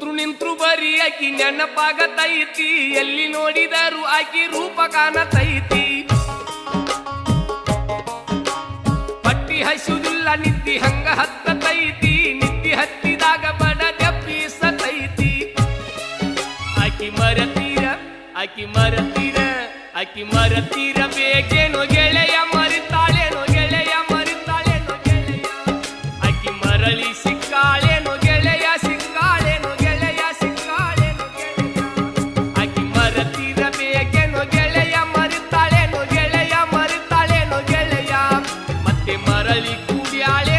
ಬಿಟ್ರು ಬರೀ ಆಕಿ ನೆನಪಾಗತೈತಿ. ಎಲ್ಲಿ ನೋಡಿದರು ಆಕಿ ರೂಪ ಕಾಣತೈತಿ. ಪಟ್ಟಿ ಹಸುದಿಲ್ಲ ನಿದ್ದಿ ಹಂಗ ಹತ್ತತೈತಿ. ನಿದ್ದಿ ಹತ್ತಿದಾಗ ಬಡ ದೆಪ್ಪಿಸತೈತಿ ಆಕಿ ಮರತೀರ ಆಕಿ ಮರತೀರ ಆಕಿ ಮರತೀರ ಬೇಗೇನೋ களி கூடியாளே